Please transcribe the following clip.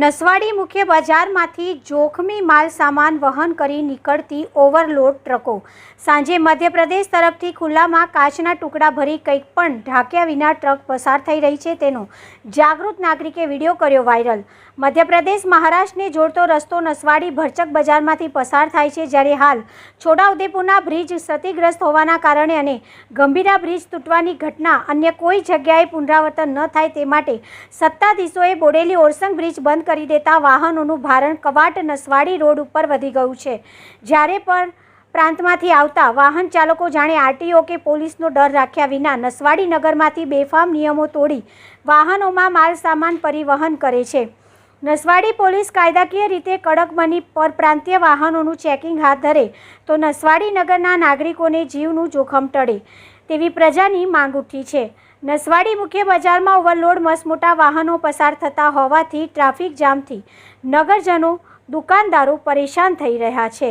નસવાડી મુખ્ય બજારમાંથી જોખમી માલ સામાન વહન કરી નીકળતી ઓવરલોડ ટ્રકો. સાંજે મધ્યપ્રદેશ તરફથી ખુલ્લામાં કાચના ટુકડા ભરી કંઈક પણ ઢાંક્યા વિના ટ્રક પસાર થઈ રહી છે તેનો જાગૃત નાગરિકે વીડિયો કર્યો વાયરલ. મધ્યપ્રદેશ મહારાષ્ટ્રને જોડતો રસ્તો નસવાડી ભરચક બજારમાંથી પસાર થાય છે જ્યારે હાલ છોટાઉદેપુરના બ્રિજ ક્ષતિગ્રસ્ત હોવાના કારણે અને ગંભીરા બ્રિજ તૂટવાની ઘટના અન્ય કોઈ જગ્યાએ પુનરાવર્તન ન થાય તે માટે સત્તાધીશોએ બોડેલી ઓરસંગ બ્રિજ બંધ કરી દેતા વાહનોનું ભારણ કવાટ નસવાડી રોડ ઉપર વધી ગયું છે. જ્યારે પણ પ્રાંતમાંથી આવતા વાહન ચાલકો જાણે આરટીઓ કે પોલીસનો ડર રાખ્યા વિના નસવાડી નગરમાંથી બેફામ નિયમો તોડી વાહનોમાં માલ સામાન પરિવહન કરે છે. નસવાડી પોલીસ કાયદાકીય રીતે કડક બની પરપ્રાંતીય વાહનોનું ચેકિંગ હાથ ધરે તો નસવાડી નગરના નાગરિકોને જીવનું જોખમ ટળે. તેવી પ્રજાની માંગ ઉઠી છે. નસવાડી મુખ્ય બજારમાં ઓવરલોડ, મસમોટા વાહનો પસાર થતા હોવાથી ટ્રાફિક જામથી નગરજનો, દુકાનદારો પરેશાન થઈ રહ્યા છે.